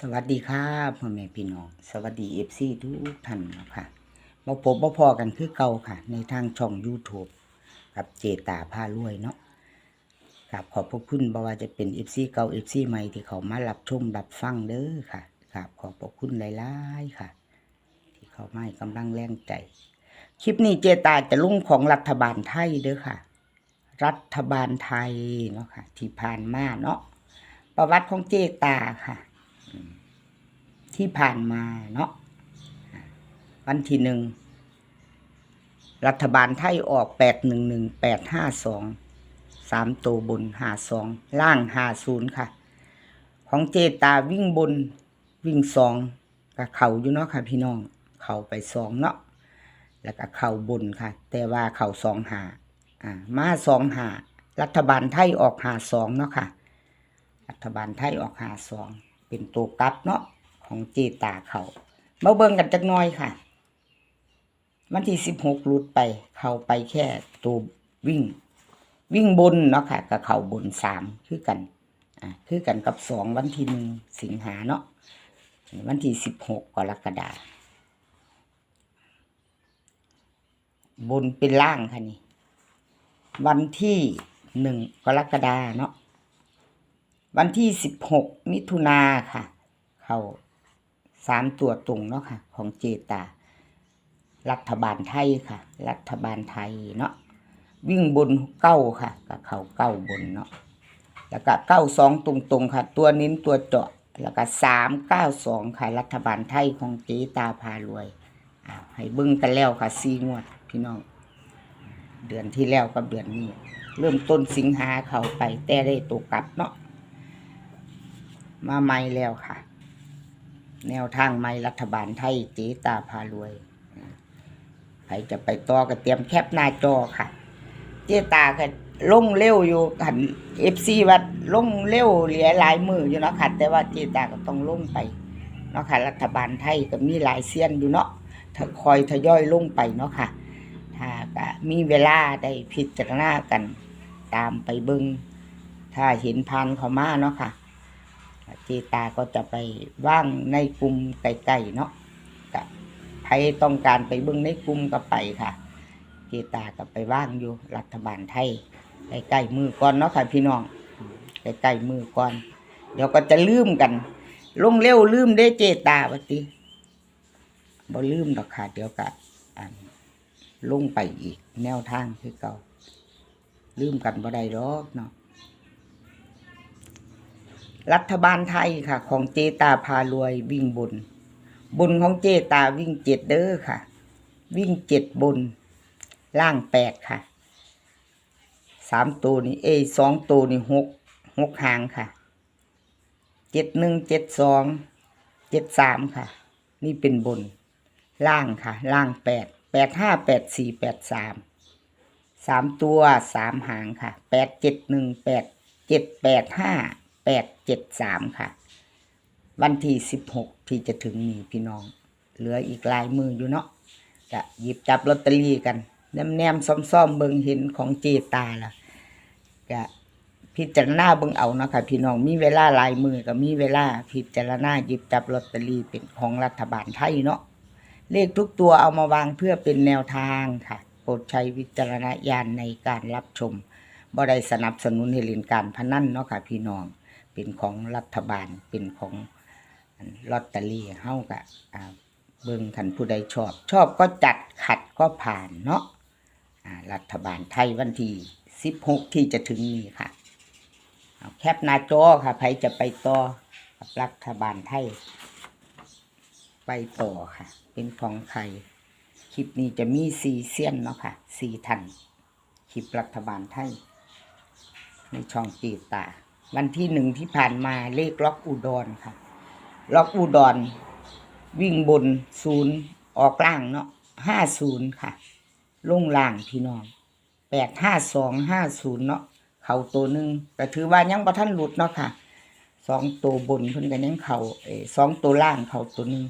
สวัสดีครับพ่อแม่พี่น้อง สวัสดีเอฟซีทุกท่านนะคะมาพบมาพอกันคือเก่าค่ะ ในทางช่อง YouTube กับเจตาผ้ารวยเนาะครับขอบพระคุณบ่ว่าจะเป็นเอฟซีเก่าเอฟซีใหม่ที่เขามารับชมรับฟังเด้อค่ะครับขอบพระคุณหลายๆค่ะ ที่เขาไมาให้กำลังแรงใจ คลิปนี้เจตาจะลุ่งของรัฐบาลไทยเด้อค่ะ รัฐบาลไทยเนาะค่ะ ที่ผ่านมาเนาะประวัติของเจตาค่ะ ที่ผ่านมาเนาะวันที่หนึ่งรัฐบาลไทยออกแปดหนึ่งหนึ่งแปดห้าสองสามตัวบนห้าสองล่างห้าศูนย์ค่ะ ของเจตาวิ่งบนวิ่งสองกับเข่าอยู่เนาะค่ะ พี่น้อง เข่าไปสองเนาะแล้วก็เข่าบนค่ะ แต่ว่าเข่าสองหาอ่ามาสองหารัฐบาลไทยออกหาสองเนาะค่ะ รัฐบาลไทยออกหาสองเป็นตัวกลับเนาะ ของเจตาเขามาเบิ่งกันจักน่อยค่ะ วันที่สิบหกลุดไป เขาไปแค่ตัววิ่ง วิ่งบนเนาะค่ะกับเขาบนสามคือกันอ่าคือกันกับสองวันที่หนึ่งสิงหาเนาะวันที่สิบหกกรกฎาบนเป็นล่างค่ะนี่ วันที่หนึ่งกรกฎาเนาะวันที่สิบหกมิถุนาค่ะ เขา สามตัวตรงเนาะค่ะ ของเจตา รัฐบาลไทยค่ะ รัฐบาลไทยเนาะวิ่งบนเก้าค่ะกับเขาเก้าบนเนาะแล้วก็เก้าสองตรงๆค่ะ ตัวนิ้นตัวเจาะแล้วก็สามเก้าสองค่ะ รัฐบาลไทยของเจตาพารวยอ่าให้เบิ้งกันแล้วค่ะซีงวดพี่น้อง เดือนที่แล้วกับเดือนนี้ เริ่มต้นสิงหาเขาไปแต่ได้ตัวกลับเนาะมาใหม่แล้วค่ะ แนวทางใหม่รัฐบาลไทยเจตาพารวยใครจะไปต่อก็เตรียมแคปหน้าจอค่ะ เจตาก็ลงเร็วอยู่หันเอฟซีวัดลงเร็วเหลือหลายมืออยู่เนาะค่ะ แต่ว่าเจตาก็ต้องลงไปเนาะค่ะ รัฐบาลไทยก็มีหลายเซียนอยู่เนาะถ้าคอยทยอยลงไปเนาะค่ะถ้าก็มีเวลาได้พิจารณากันตามไปเบิงถ้าเห็นพันเขามาเนาะค่ะ จตาก็จะไปว่างในกลุ่มไกลๆเนาะกะใครต้องการไปเบิ่งในกลุ่มก็ไปค่ะเจตาก็ไปว่างอยู่รัฐบาลไทยใกล้ๆมือก่อนเนาะค่ะพี่น้องใกล้ๆมือก่อน เดี๋ยวก็จะลืมกัน ลงเร็วลืมได้เจตาวะติบ่ลืมดอกค่ะเดี๋ยวก็อันลงไปอีกแนวทางคือเก่าลืมกันบ่ได้ดอกเนาะ รัฐบาลไทยค่ะ ของเจตาพารวยวิ่งบน บนของเจตาวิ่งเจ็ดเด้อค่ะ วิ่งเจ็ดบน ล่างแปดค่ะสามตัวนี่เอสองตัวนี่หกหกหางค่ะเจ็ดหนึ่งเจ็ดสองเจ็ดสามค่ะ นี่เป็นบน ล่างค่ะ ล่างแปดแปดห้าแปดสี่แปดสามสามตัวสามหางค่ะแปดเจ็ดหนึ่งแปดเจ็ดแปดห้า แปดเจ็ดสามค่ะ วันที่สิบหกที่จะถึงนี้พี่น้อง เหลืออีกลายมืออยู่เนาะจะหยิบจับลอตเตอรี่กันแนมแนมๆซ่อมๆเบิงเห็นของเจตาล่ะก็พิจารณาเบิงเอาเนาะค่ะพี่น้องมีเวลาลายมือก็มีเวลาพิจารณาหยิบจับลอตเตอรี่เป็นของรัฐบาลไทยเนาะเลขทุกตัวเอามาวางเพื่อเป็นแนวทางค่ะ โปรดใช้วิจารณญาณในการรับชมบ่ได้สนับสนุนให้เล่นการพนันเนาะค่ะพี่น้อง เป็นของรัฐบาลเป็นของลอตเตอรี่เฮากะเบิ่งคันผู้ใดชอบ ชอบก็จัดขัดก็ผ่านเนาะรัฐบาลไทยวันที่ 16 ที่จะถึงนี้ค่ะแคปหน้าจอค่ะใครจะไปต่อกับรัฐบาลไทย ไปต่อค่ะ เป็นของใครคลิปนี้จะมีสี่เสี้ยนเนาะค่ะสี่ทันคลิปรัฐบาลไทย ในช่องจีตา วันที่หนึ่งที่ผ่านมาเลขล็อกอุดรค่ะ ล็อกอุดร วิ่งบนศูนย์ออกล่างเนาะห้าศูนย์ค่ะลงล่างพี่น้องแปดห้าสองห้าศูนย์เนาะเข่าตัวหนึ่งแต่ถือว่ายังประท่านหลุดเนาะค่ะสองตัวบนเพิ่นกันยังเข่าเอสองตัวล่างเข่าตัวหนึ่ง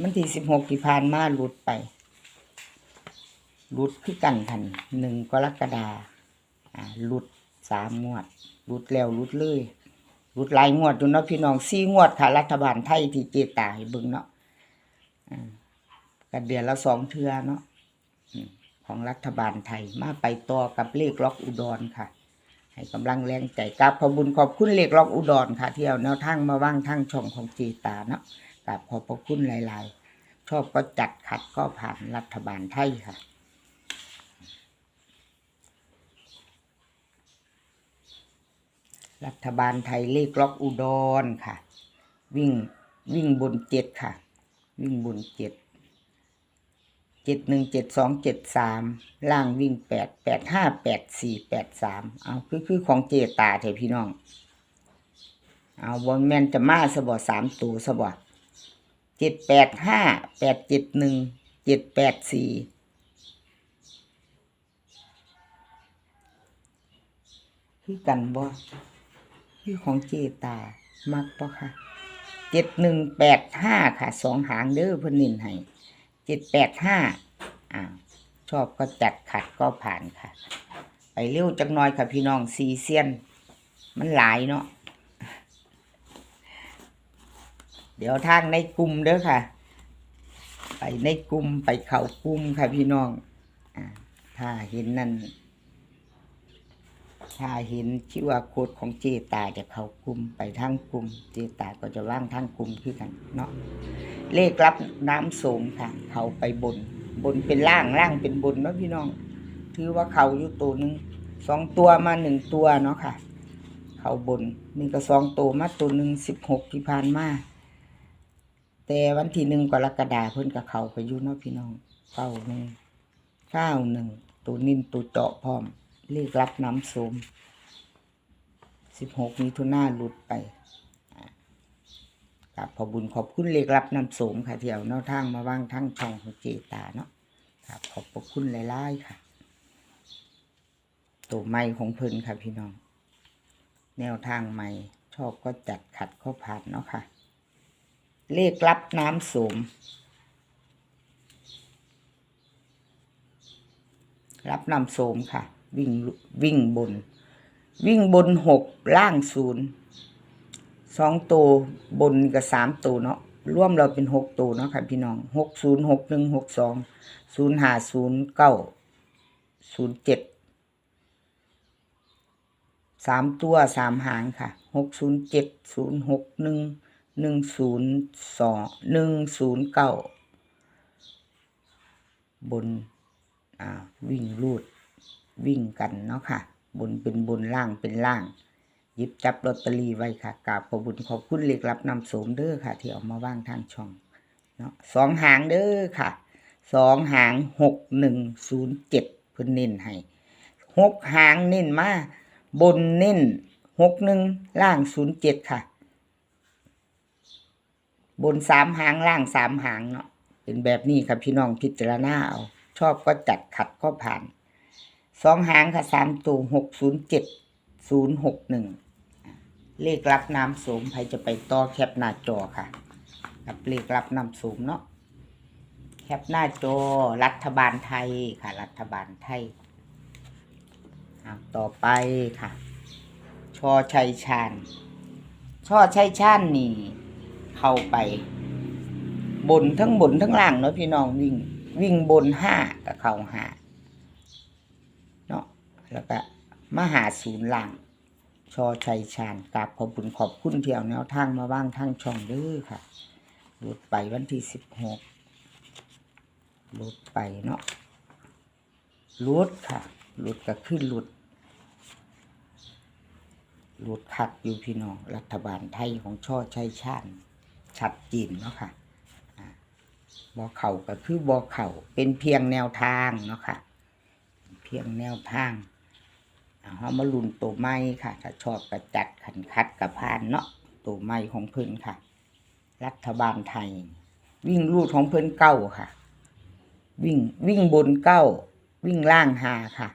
มันที่สิบหกที่ผ่านมาหลุดไปหลุดคือกันทันหนึ่งกรกฎาอ่าหลุด สามงวดหลุดแล้วหลุดเลยรุดหลายงวดอยู่เนาะพี่น้องสี่งวดค่ะ รัฐบาลไทยที่เจตาให้เบิ่งเนาะกันเดือนละสองเทือเนาะของรัฐบาลไทยมาไปต่อกับเลขล็อกอุดรค่ะ ให้กำลังแรงใจกับขอบุญขอบคุณเลขล็อกอุดรค่ะ ที่เอาแนวทางมาว่างทางช่องของเจตาเนาะกับขอบพระคุณหลาย ๆ ชอบก็จัดขัดก็ผ่านรัฐบาลไทยค่ะ รัฐบาลไทยเลขล็อกอุดรค่ะ วิ่งวิ่งบนเจ็ดค่ะ วิ่งบนเจ็ดเจ็ดหนึ่งเจ็ดสองเจ็ดสามล่างวิ่งแปดแปดห้าแปดสี่แปดสามเอาคือคือของเจตาเถอะพี่น้อง เอาบอลแมนจะมาสบอสามตัวสบอเจ็ดแปดห้าแปดเจ็ดหนึ่งเจ็ดแปดสี่คือกันบ่ คือของเจตา มักปะค่ะเจ็ดหนึ่งแปดห้าค่ะสองหางเด้อเพิ่นนินให้เจ็ดแปดห้าอ้าชอบก็จัดขัดก็ผ่านค่ะ ไปเร็วจักหน่อยค่ะพี่น้องซีเซียน มันหลายเนาะเดี๋ยวทางในกลุ่มเด้อค่ะ ไปในกลุ่มไปเข้ากลุ่มค่ะพี่น้องอาถ้าเห็นนั่น ถ้าเห็นชื่อว่าโคดของเจตาจะเข้ากลุ่มไปทางกลุ่ม เจตาก็จะว่างทางกลุ่มคือกันเนาะเลขรับน้ำโสมค่ะ เขาไปบน บนเป็นล่างล่างเป็นบนเนาะพี่น้อง ถือว่าเขาอยู่ตัวหนึ่งสองตัวมาหนึ่งตัวเนาะค่ะ เขาบนนี่ก็สองตัวมาตัวหนึ่งสิบหกที่ผ่านมาแต่วันที่หนึ่งกรกฎาเพิ่นกับเขาไปอยู่เนาะพี่น้องเก้าหนึ่งเก้าหนึ่งตัวนินตัวเจาะพร้อม เลขรับน้ำโสมสิบหกมีทุน่าหลุดไปกับขอบุญขอบคุณเลขรับน้ำโสมค่ะที่เอาแนวทางมาว่างทั้งช่องของเจตาเนาะครับขอบพระคุณหลายๆค่ะ ตัวใหม่ของเพิ่นค่ะพี่น้อง แนวทางใหม่ ชอบก็จัดขัดข้อผ่านเนาะค่ะ เลขรับน้ำโสมรับน้ำโสมค่ะ วิ่งวิ่งบน วิ่งบนหกล่างศูนย์สองตัวบนกับสามตัวเนาะร่วมเราเป็นหกตัวเนาะค่ะพี่น้องหกศูนย์หกหนึ่งหกสองศูนย์ห้าศูนย์เก้าศูนย์เจ็ดสามตัวสามหางค่ะหกศูนย์เจ็ดศูนย์หกหนึ่งหนึ่งศูนย์สองหนึ่งศูนย์เก้าบนอ่าวิ่งรูด วิ่งกันเนาะค่ะ บนเป็นบนล่างเป็นล่างหยิบจับลอตเตอรี่ไว้ค่ะกราบขอบุญขอบคุณเล็กรับนำโสมเด้อค่ะ ที่เอามาว่างทางช่องเนาะสองหางเด้อค่ะสองหางหกหนึ่งศูนย์เจ็ดพิ่นเน้นให้หกหางเน้นมาบนเน้นหกหนึ่งล่างศูนย์เจ็ดค่ะ บนสามหางล่างสามหางเนาะเป็นแบบนี้ค่ะพี่น้องพิจารณาเอาชอบก็จัดขัดก็ผ่าน สองหางค่ะสามตัวหกศูนย์เจ็ดศูนย์หกหนึ่งเลขรับน้ำสูงใครจะไปต่อแคปหน้าจอค่ะ กับเลขรับน้ำสูงเนาะแคปหน้าจอรัฐบาลไทยค่ะ รัฐบาลไทยต่อไปค่ะ ชอชัยชาญชอชัยชาญนี่ เข้าไป บนทั้งบนทั้งล่างเนาะพี่น้องวิ่ง วิ่งบนห้ากับเข่าห้า แล้วก็มหาศูนย์หล่างชอชัยชาญกราบขอบคุณขอบคุณที่เอาแนวทางมาว่างทางช่องเด้อค่ะหลุดไปวันที่สิบหกหลุดไปเนาะหลุดค่ะหลุดก็ขึ้นหลุดหลุดคักอยู่พี่น้องรัฐบาลไทยของช่อชัยชาญชัดเจนเนาะค่ะบอเข่าก็คือบอเข่าเป็นเพียงแนวทางเนาะค่ะ เพียงแนวทาง เอามาลุนตัวไม้ค่ะ ถ้าชอบก็จัดขันคัดกับพานเนาะตัวไม้ของเพิ่นค่ะ รัฐบาลไทย วิ่งลูดของเพิ่นเก้าค่ะ วิ่งวิ่งบนเก้าวิ่งล่างหาค่ะ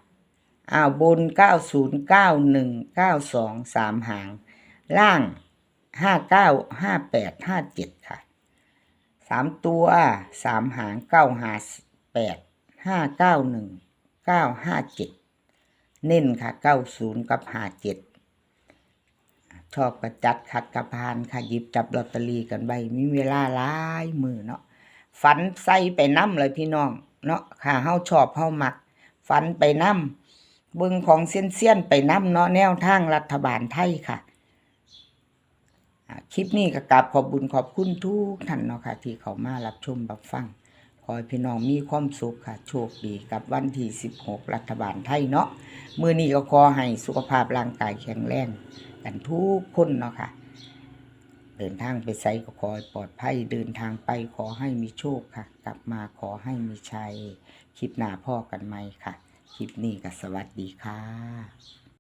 อ้าวบนเก้าศูนย์เก้าหนึ่งเก้าสองสามหาง ล่างห้าเก้าห้าแปดห้าเจ็ดค่ะสามตัวสามหางเก้าหาแปดห้าเก้าหนึ่งเก้าห้าเจ็ด เน้นค่ะเก้าศูนย์กับหาเจ็ดชอบประจัดขัดกระพานค่ะหยิบจับลอตเตอรี่กันใบมีเวลาหลายมือเนาะฝันใส่ไปน้ำเลยพี่น้องเนาะค่ะเฮาชอบเฮามัก ฝันไปน้ำเบิ่งของเซียนเซียนๆไปน้ำเนาะแนวทางรัฐบาลไทยค่ะคลิปนี้ก็กราบขอบบุญขอบคุณทุกท่านเนาะค่ะ ที่เขามารับชมรับฟัง ขอให้พี่น้องมีความสุขค่ะโชคดีกับวันที่ 16 รัฐบาลไทยเนาะมือนี้ก็ขอให้สุขภาพร่างกายแข็งแรงกันทุกคนเนาะค่ะ เดินทางไปไสก็ขอให้ปลอดภัยเดินทางไปขอให้มีโชคค่ะ กลับมาขอให้มีชัย คลิปหน้าพ่อกันไหมค่ะ คลิปนี้ก็สวัสดีค่ะ